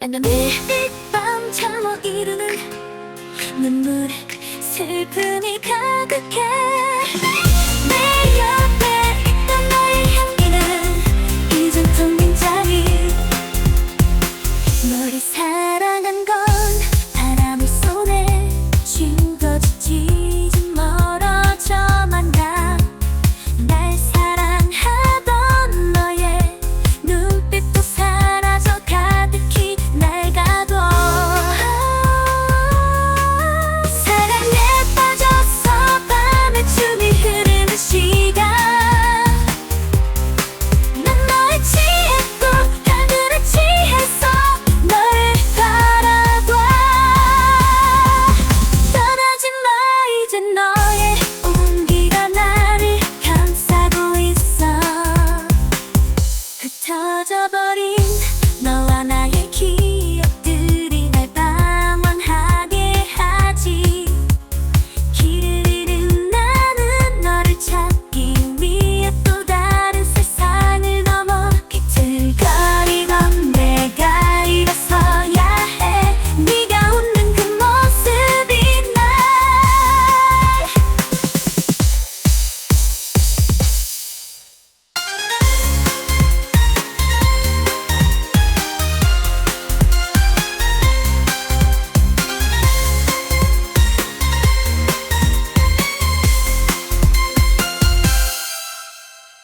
랜덤 매밤 잠 못 이루는 눈물 슬픔이 가득해 しゃばり